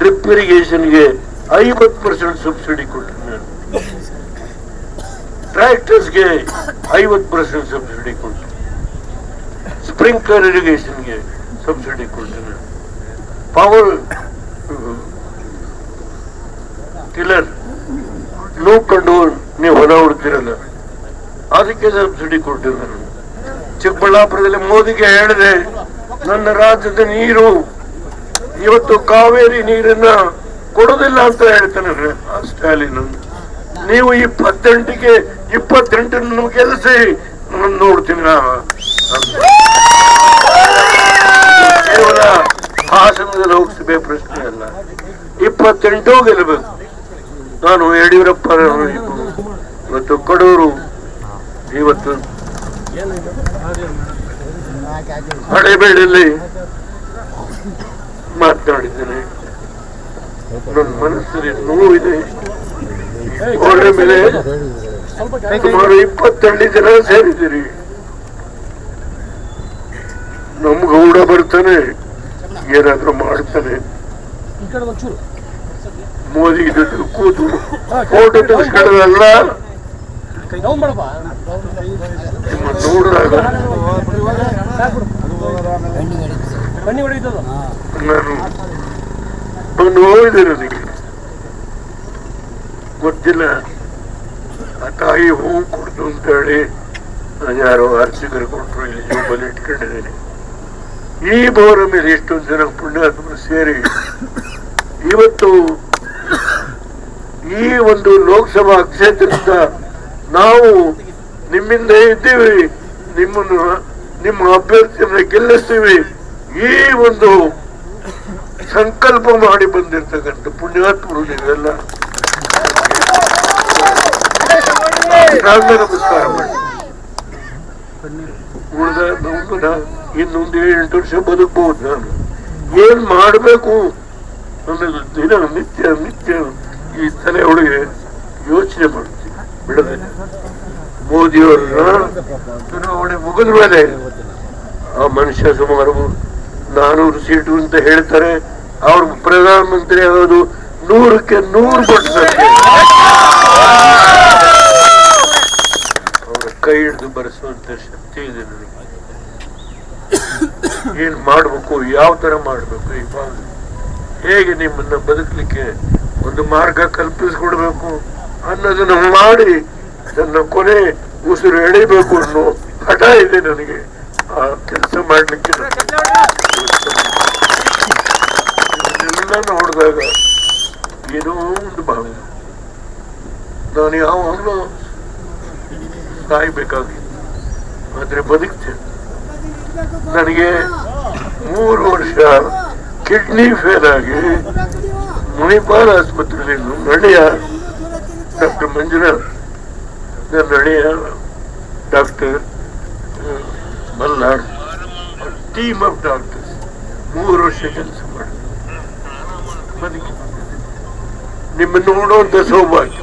Drip ಇರಿಗೇಷನ್ಗೆ ಐವತ್ percent subsidy ಕೊಟ್ಟಿದ್ದೆ. ನಾನು ಟ್ರ್ಯಾಕ್ಟರ್ಸ್ಗೆ ಐವತ್ ಪರ್ಸೆಂಟ್ ಸಬ್ಸಿಡಿ ಕೊಟ್ಟು ಸ್ಪ್ರಿಂಕ್ಲರ್ ಇರಿಗೇಷನ್ಗೆ ಸಬ್ಸಿಡಿ ಕೊಟ್ಟಿದ್ದೆ. ಪವರ್ ಟಿಲ್ಲರ್ ನೋಡ್ಕೊಂಡು ನೀವು ಹೊಲ ಹುಡ್ತಿರಲ್ಲ ಅದಕ್ಕೆ ಸಬ್ಸಿಡಿ ಕೊಟ್ಟಿದ್ದಾರೆ ಚಿಕ್ಕಬಳ್ಳಾಪುರದಲ್ಲಿ ಮೋದಿಗೆ ಹೇಳಿದೆ, ನನ್ನ ರಾಜ್ಯದ ನೀರು ಇವತ್ತು ಕಾವೇರಿ ನೀರನ್ನ ಕೊಡೋದಿಲ್ಲ ಅಂತ ಹೇಳ್ತಾನೆ ಸ್ಟಾಲಿನ್ ನೀವು ಇಪ್ಪತ್ತೆಂಟಿಗೆ ಇಪ್ಪತ್ತೆಂಟನ್ನು ಗೆಲ್ಲಿಸಿ ನೋಡ್ತೀನಿ ನಾವು ಅಂತ. ಕೇವಲ ಹಾಸನದ ಲೋಕಸಭೆ ಪ್ರಶ್ನೆ ಅಲ್ಲ. ಇಪ್ಪತ್ತೆಂಟು ಗೆಲ್ಲಬೇಕು. ನಾನು ಯಡಿಯೂರಪ್ಪ ಇವತ್ತು ಕಡೂರು ಇವತ್ತು. ಹಳೆಬೇಡಲ್ಲಿ ಮಾತನಾಡಿದ್ದೇನೆ. ನನ್ನ ಮನಸ್ಸಲ್ಲಿ ನೋವಿದೆ ಗೋಡೆ ಮೇಲೆ ಸುಮಾರು ಇಪ್ಪತ್ತೆರಡು ಜನ ಸೇರಿದ್ದೀರಿ. ನಮ್ ಗೌಡ ಬರ್ತಾನೆ ಏನಾದ್ರೂ ಮಾಡ್ತಾನೆ. ಮೋದಿ ದುಡ್ಡು ಕೂತು ಫೋಟೋ ತೆಗೆಸ್ಕೊಳ್ಳೋದಲ್ಲ. ನಿಮ್ಮ ನೋಡಿದಾಗ ನನಗೆ ಗೊತ್ತಿಲ್ಲ. ಆ ತಾಯಿ ಹೂ ಕೊಡ್ತು ಅಂತ ಹೇಳಿ ಯಾರೋ ಅರ್ಚಕರು ಕೊಟ್ಟರು, ಇಲ್ಲಿ ಜೋಬಲ್ಲಿ ಇಟ್ಕೊಂಡಿದ್ದೀನಿ. ಈ ಬೋರ ಮೇಲೆ ಎಷ್ಟೊಂದು ಜನ ಪುಣ್ಯಾತ್ಮರು ಸೇರಿ, ಇವತ್ತು ಈ ಒಂದು ಲೋಕಸಭಾ ಕ್ಷೇತ್ರದಿಂದ ನಾವು ನಿಮ್ಮಿಂದ ಇದ್ದೀವಿ, ನಿಮ್ಮನ್ನು, ನಿಮ್ಮ ಅಭ್ಯರ್ಥಿಯನ್ನು ಗೆಲ್ಲಿಸ್ತೀವಿ. ಈ ಒಂದು ಸಂಕಲ್ಪ ಮಾಡಿ ಬಂದಿರ್ತಕ್ಕಂಥ ಪುಣ್ಯಾತ್ಮರು ನೀವೆಲ್ಲ. ನಮಸ್ಕಾರ ಮಾಡಿ. ಉಳಿದ ನಮ್ಮನ್ನ ಇನ್ನೊಂದು ಎಂಟು ವರ್ಷ ಬದುಕಬಹುದು ನಾನು. ಏನ್ ಮಾಡಬೇಕು? ಅನ್ನೋದು ದಿನ ನಿತ್ಯ ನಿತ್ಯ ಈ ತಲೆ ಒಳಗೆ ಯೋಚನೆ ಮಾಡ್ತೀನಿ. ಬಿಡದೆ. ಮೋದಿಯವರನ್ನ ಚುನಾವಣೆ ಮುಗಿದ ಮೇಲೆ ಆ ಮನುಷ್ಯ ಸುಮಾರು ನಾನೂರು ಸೀಟು ಅಂತ ಹೇಳ್ತಾರೆ. ಅವ್ರ ಪ್ರಧಾನಮಂತ್ರಿ ಆಗೋದು ನೂರಕ್ಕೆ ನೂರು ಕೊಟ್ಟಿದ್ದಾರೆ ಅವರ ಕೈ ಹಿಡಿದು ಬರೆಸುವಂತ ಶಕ್ತಿ ಇದೆ ನನಗೆ. ಏನ್ ಮಾಡ್ಬೇಕು, ಯಾವ ತರ ಮಾಡ್ಬೇಕು, ಈ ಹೇಗೆ ನಿಮ್ಮನ್ನ ಬದುಕಲಿಕ್ಕೆ ಒಂದು ಮಾರ್ಗ ಕಲ್ಪಿಸ್ಕೊಡ್ಬೇಕು ಅನ್ನೋದನ್ನ ಮಾಡಿ ನನ್ನ ಕೊನೆ ಉಸಿರು ಎಳಿಬೇಕು ಅನ್ನೋ ಹಠ ಇದೆ ನನಗೆ ಆ ಕೆಲಸ ಮಾಡ್ಲಿಕ್ಕೆ. ಇದನ್ನೆಲ್ಲ ನೋಡಿದಾಗ ಏನೋ ಒಂದು ಭಾವನೆ ನಾನು ಯಾವಾಗಲೂ ಸಾಯ್ಬೇಕಾಗಿತ್ತು ಆದ್ರೆ ಬದುಕ್ತೇನೆ ನನಗೆ ಮೂರು ವರ್ಷ ಕಿಡ್ನಿ ಫೇಲ್ ಆಗಿ ಮಣಿಪಾಲ್ ಆಸ್ಪತ್ರೆಯಲ್ಲಿ ನಡೆಯ ಡಾಕ್ಟರ್ ಮಂಜುನಾಥ್ ನನ್ನ ನಡೆಯ doctor Malnad team of doctors ಮೂರು ವರ್ಷ ಕೆಲಸ ಮಾಡಿ ನಿಮ್ಮನ್ನು ನೋಡುವಂತ ಸೌಭಾಗ್ಯ.